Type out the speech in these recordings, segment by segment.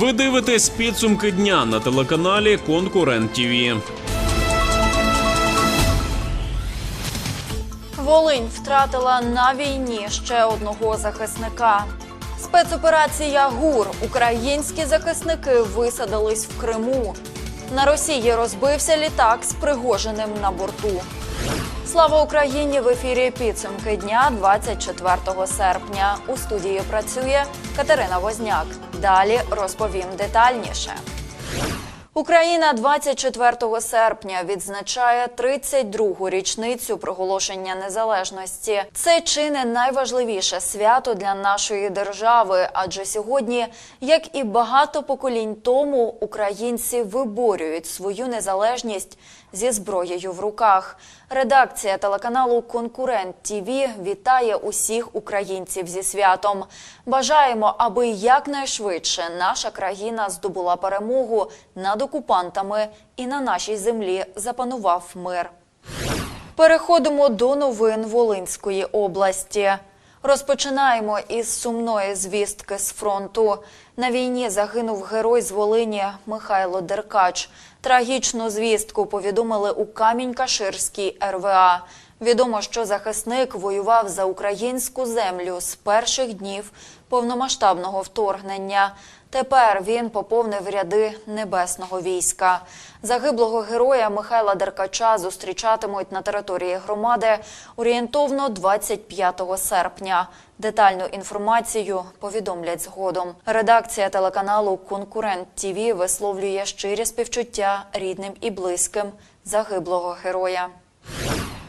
Ви дивитесь підсумки дня на телеканалі Конкурент ТІВІ. Волинь втратила на війні ще одного захисника. Спецоперація ГУР. Українські захисники висадились в Криму. На Росії розбився літак з Пригожиним на борту. Слава Україні! В ефірі підсумки дня 24 серпня. У студії працює Катерина Возняк. Далі розповім детальніше. Україна 24 серпня відзначає 32-гу річницю проголошення незалежності. Це чи не найважливіше свято для нашої держави, адже сьогодні, як і багато поколінь тому, українці виборюють свою незалежність зі зброєю в руках. Редакція телеканалу Конкурент ТІВІ вітає усіх українців зі святом. Бажаємо, аби якнайшвидше наша країна здобула перемогу над окупантами і на нашій землі запанував мир. Переходимо до новин Волинської області. Розпочинаємо із сумної звістки з фронту. На війні загинув герой з Волині Михайло Деркач. Трагічну звістку повідомили у Камінь-Каширській РВА. Відомо, що захисник воював за українську землю з перших днів повномасштабного вторгнення. Тепер він поповнив ряди небесного війська. Загиблого героя Михайла Деркача зустрічатимуть на території громади орієнтовно 25 серпня. Детальну інформацію повідомлять згодом. Редакція телеканалу Конкурент ТІВІ висловлює щирі співчуття рідним і близьким загиблого героя.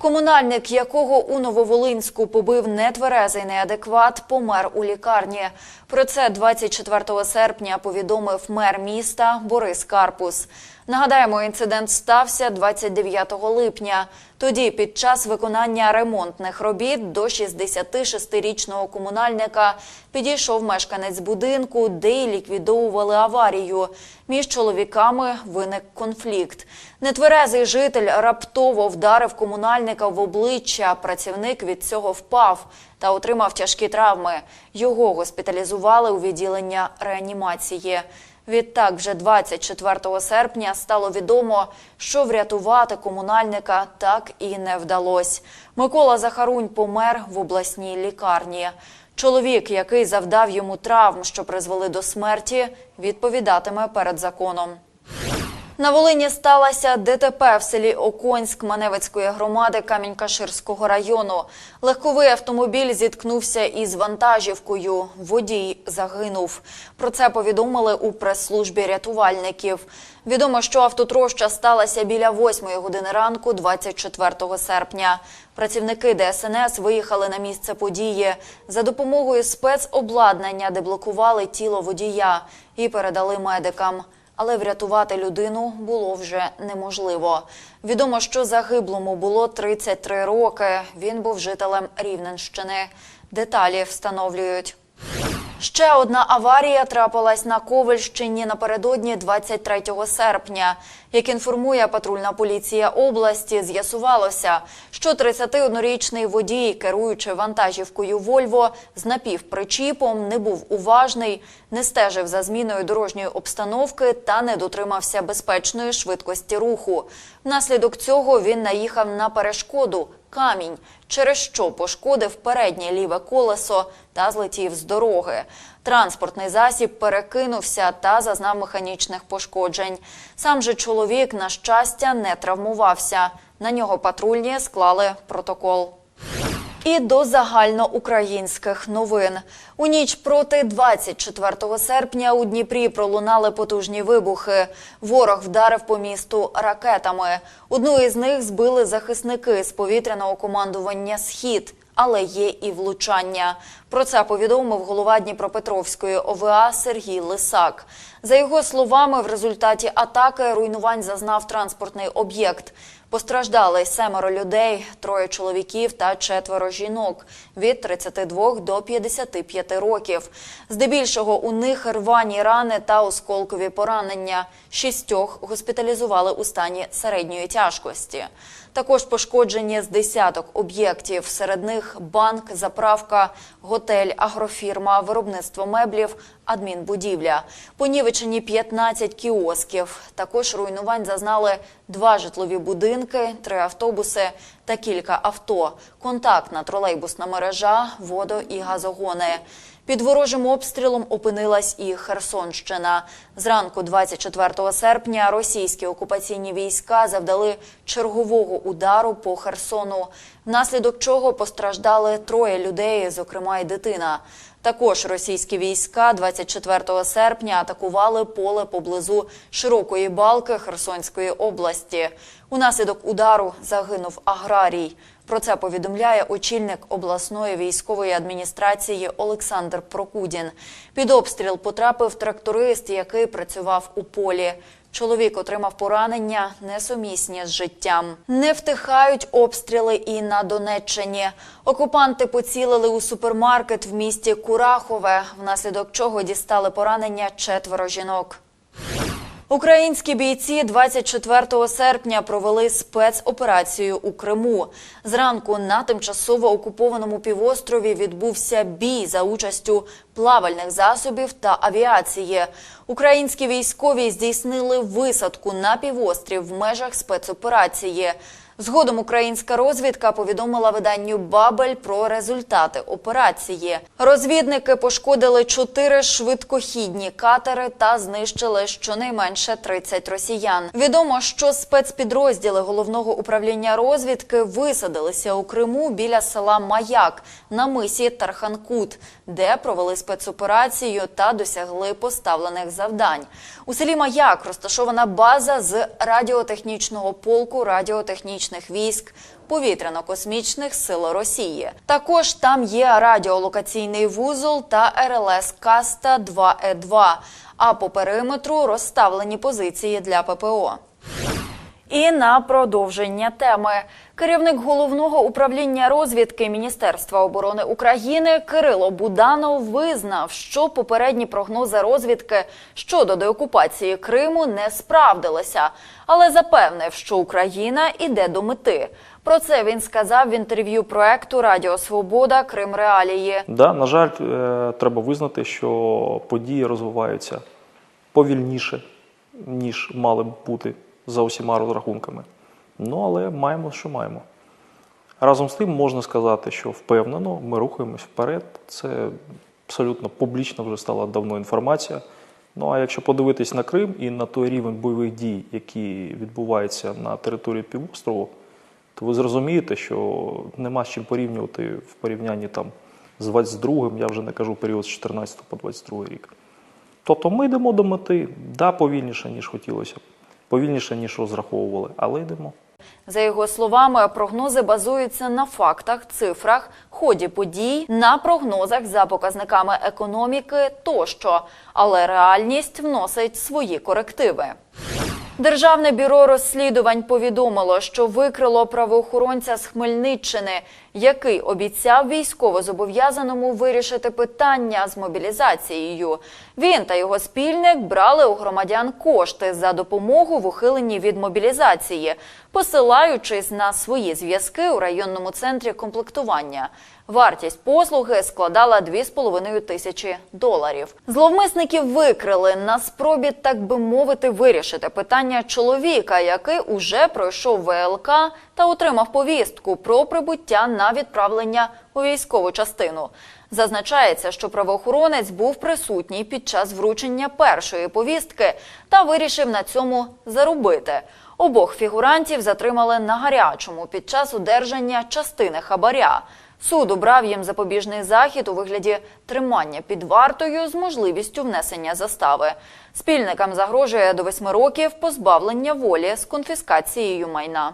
Комунальник, якого у Нововолинську побив нетверезий неадекват, помер у лікарні. Про це 24 серпня повідомив мер міста Борис Карпус. Нагадаємо, інцидент стався 29 липня. Тоді, під час виконання ремонтних робіт до 66-річного комунальника підійшов мешканець будинку, де й ліквідовували аварію. Між чоловіками виник конфлікт. Нетверезий житель раптово вдарив комунальника в обличчя. Працівник від цього впав та отримав тяжкі травми. Його госпіталізували у відділення реанімації. Відтак, вже 24 серпня стало відомо, що врятувати комунальника так і не вдалося. Микола Захарунь помер в обласній лікарні. Чоловік, який завдав йому травм, що призвели до смерті, відповідатиме перед законом. На Волині сталося ДТП в селі Оконськ Маневицької громади Камінь-Каширського району. Легковий автомобіль зіткнувся із вантажівкою. Водій загинув. Про це повідомили у прес-службі рятувальників. Відомо, що автотроща сталася біля 8 години ранку 24 серпня. Працівники ДСНС виїхали на місце події. За допомогою спецобладнання деблокували тіло водія і передали медикам але врятувати людину було вже неможливо. Відомо, що загиблому було 33 роки. Він був жителем Рівненщини. Деталі встановлюють. Ще одна аварія трапилась на Ковальщині напередодні 23 серпня. Як інформує патрульна поліція області, з'ясувалося, що 31-річний водій, керуючи вантажівкою Вольво з напівпричіпом, не був уважний, не стежив за зміною дорожньої обстановки та не дотримався безпечної швидкості руху. Внаслідок цього він наїхав на перешкоду камінь, через що пошкодив переднє ліве колесо та злетів з дороги. Транспортний засіб перекинувся та зазнав механічних пошкоджень. Сам же чоловік, на щастя, не травмувався. На нього патрульні склали протокол. І до загальноукраїнських новин у ніч проти 24 серпня у Дніпрі пролунали потужні вибухи. Ворог вдарив по місту ракетами. Одну із них збили захисники з повітряного командування Схід. Але є і влучання. Про це повідомив голова Дніпропетровської ОВА Сергій Лисак. За його словами, в результаті атаки руйнувань зазнав транспортний об'єкт. Постраждали семеро людей, троє чоловіків та четверо жінок від 32 до 55 років. Здебільшого у них рвані рани та осколкові поранення. Шістьох госпіталізували у стані середньої тяжкості. Також пошкоджені з десяток об'єктів. Серед них банк, заправка, готель, агрофірма, виробництво меблів, адмінбудівля. Понівечені 15 кіосків. Також руйнувань зазнали два житлові будинки, три автобуси та кілька авто. Контактна тролейбусна мережа, водо і газогони. Під ворожим обстрілом опинилась і Херсонщина. Зранку 24 серпня російські окупаційні війська завдали чергового удару по Херсону, внаслідок чого постраждали троє людей, зокрема й дитина. Також російські війська 24 серпня атакували поле поблизу широкої балки Херсонської області. Унаслідок удару загинув аграрій. Про це повідомляє очільник обласної військової адміністрації Олександр Прокудін. Під обстріл потрапив тракторист, який працював у полі. Чоловік отримав поранення несумісні з життям. Не втихають обстріли і на Донеччині. Окупанти поцілили у супермаркет в місті Курахове, внаслідок чого дістали поранення четверо жінок. Українські бійці 24 серпня провели спецоперацію у Криму. Зранку на тимчасово окупованому півострові відбувся бій за участю плавальних засобів та авіації. Українські військові здійснили висадку на півострів в межах спецоперації. Згодом українська розвідка повідомила виданню Бабель про результати операції. Розвідники пошкодили чотири швидкохідні катери та знищили щонайменше 30 росіян. Відомо, що спецпідрозділи головного управління розвідки висадилися у Криму біля села Маяк на мисі Тарханкут, де провели спецоперацію та досягли поставлених завдань. У селі Маяк розташована база з радіотехнічного полку радіотехнічних військ повітряно-космічних сил Росії. Також там є радіолокаційний вузол та РЛС Каста 2 е 2 А по периметру розставлені позиції для ППО. І на продовження теми керівник головного управління розвідки Міністерства оборони України Кирило Буданов визнав, що попередні прогнози розвідки щодо деокупації Криму не справдилися, але запевнив, що Україна іде до мети. Про це він сказав в інтерв'ю проекту Радіо Свобода Крим Реалії. Да, на жаль, е, треба визнати, що події розвиваються повільніше, ніж мали б бути за усіма розрахунками. Ну, але маємо, що маємо. Разом з тим можна сказати, що впевнено ми рухаємось вперед. Це абсолютно публічно вже стала давно інформація. Ну а якщо подивитись на Крим і на той рівень бойових дій, які відбуваються на території півострову, то ви зрозумієте, що нема з чим порівнювати в порівнянні там з 22-м, я вже не кажу період з 14 по 22 рік. Тобто ми йдемо до мети, да, повільніше, ніж хотілося б, повільніше, ніж розраховували, але йдемо. За його словами, прогнози базуються на фактах, цифрах, ході подій, на прогнозах за показниками економіки тощо, але реальність вносить свої корективи. Державне бюро розслідувань повідомило, що викрило правоохоронця з Хмельниччини, який обіцяв військовозобов'язаному вирішити питання з мобілізацією. Він та його спільник брали у громадян кошти за допомогу в ухиленні від мобілізації, посилаючись на свої зв'язки у районному центрі комплектування. Вартість послуги складала 2,5 тисячі доларів. Зловмисників викрили на спробі, так би мовити, вирішити питання чоловіка, який уже пройшов ВЛК та отримав повістку про прибуття на відправлення у військову частину. Зазначається, що правоохоронець був присутній під час вручення першої повістки та вирішив на цьому заробити. Обох фігурантів затримали на гарячому під час одержання частини хабаря. Суд обрав їм запобіжний захід у вигляді тримання під вартою з можливістю внесення застави. Спільникам загрожує до восьми років позбавлення волі з конфіскацією майна.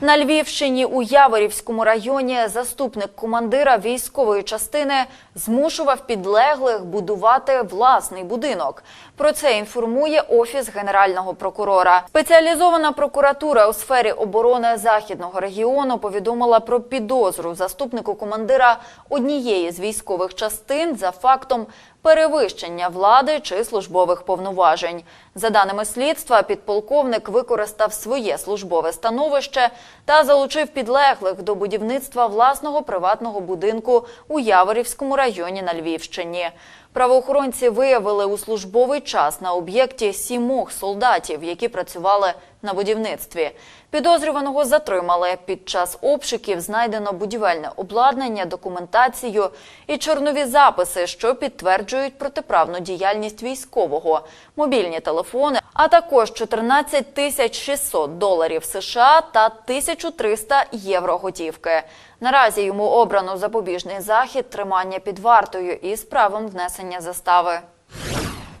На Львівщині у Яворівському районі заступник командира військової частини змушував підлеглих будувати власний будинок. Про це інформує офіс генерального прокурора. Спеціалізована прокуратура у сфері оборони західного регіону повідомила про підозру заступнику командира однієї з військових частин за фактом перевищення влади чи службових повноважень. За даними слідства, підполковник використав своє службове становище та залучив підлеглих до будівництва власного приватного будинку у Яворівському районі на Львівщині. Правоохоронці виявили у службовий час на об'єкті сімох солдатів, які працювали на будівництві. Підозрюваного затримали. Під час обшуків знайдено будівельне обладнання, документацію і чорнові записи, що підтверджують протиправну діяльність військового, мобільні телефони, а також 14 тисяч 600 доларів США та 1300 євро готівки. Наразі йому обрано запобіжний захід тримання під вартою із правом внесення застави.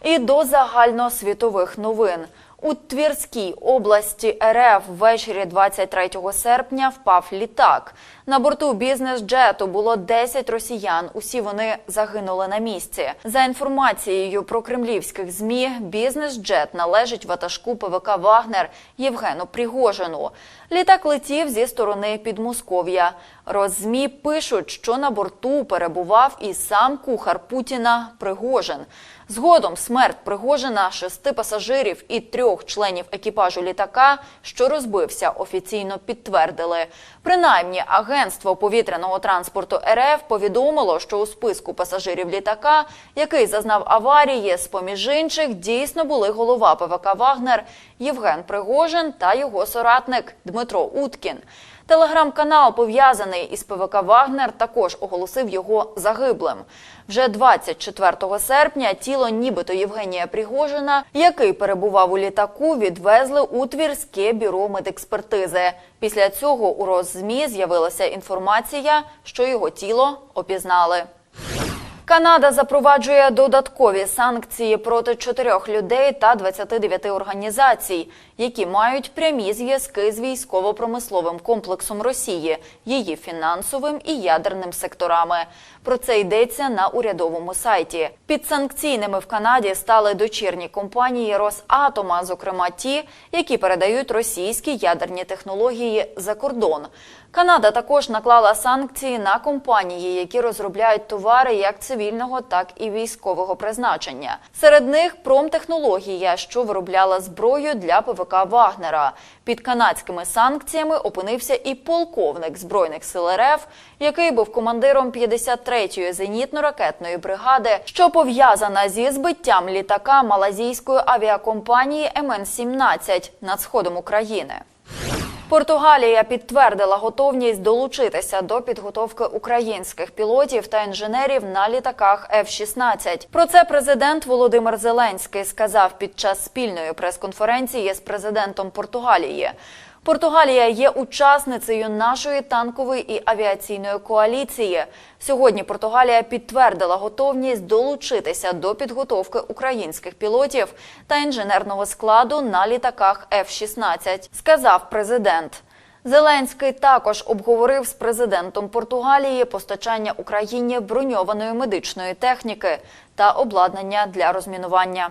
І до загальносвітових новин. У Тверській області РФ ввечері 23 серпня впав літак. На борту бізнес-джету було 10 росіян. Усі вони загинули на місці. За інформацією про кремлівських змі, бізнес-джет належить ватажку ПВК Вагнер Євгену Пригожину. Літак летів зі сторони Підмосков'я. Роззмі пишуть, що на борту перебував і сам кухар Путіна Пригожин. Згодом смерть Пригожина, шести пасажирів і трьох членів екіпажу літака, що розбився, офіційно підтвердили. Принаймні, агентство повітряного транспорту РФ повідомило, що у списку пасажирів літака, який зазнав аварії, з поміж інших дійсно були голова ПВК Вагнер Євген Пригожин та його соратник Дмитро Уткін. Телеграм-канал, пов'язаний із ПВК Вагнер, також оголосив його загиблим. Вже 24 серпня тіло нібито Євгенія Пригожина, який перебував у літаку, відвезли у Твірське бюро медекспертизи. Після цього у Роззмі з'явилася інформація, що його тіло опізнали. Канада запроваджує додаткові санкції проти чотирьох людей та 29 організацій, які мають прямі зв'язки з військово-промисловим комплексом Росії, її фінансовим і ядерним секторами. Про це йдеться на урядовому сайті. Під санкційними в Канаді стали дочірні компанії Росатома, зокрема ті, які передають російські ядерні технології за кордон. Канада також наклала санкції на компанії, які розробляють товари як цивільного, так і військового призначення. Серед них промтехнологія, що виробляла зброю для ПВК Вагнера. Під канадськими санкціями опинився і полковник збройних сил РФ, який був командиром 53-ї зенітно-ракетної бригади, що пов'язана зі збиттям літака малазійської авіакомпанії МН-17 над сходом України. Португалія підтвердила готовність долучитися до підготовки українських пілотів та інженерів на літаках F-16. Про це президент Володимир Зеленський сказав під час спільної прес-конференції з президентом Португалії. Португалія є учасницею нашої танкової і авіаційної коаліції. Сьогодні Португалія підтвердила готовність долучитися до підготовки українських пілотів та інженерного складу на літаках F-16, сказав президент. Зеленський також обговорив з президентом Португалії постачання Україні броньованої медичної техніки та обладнання для розмінування.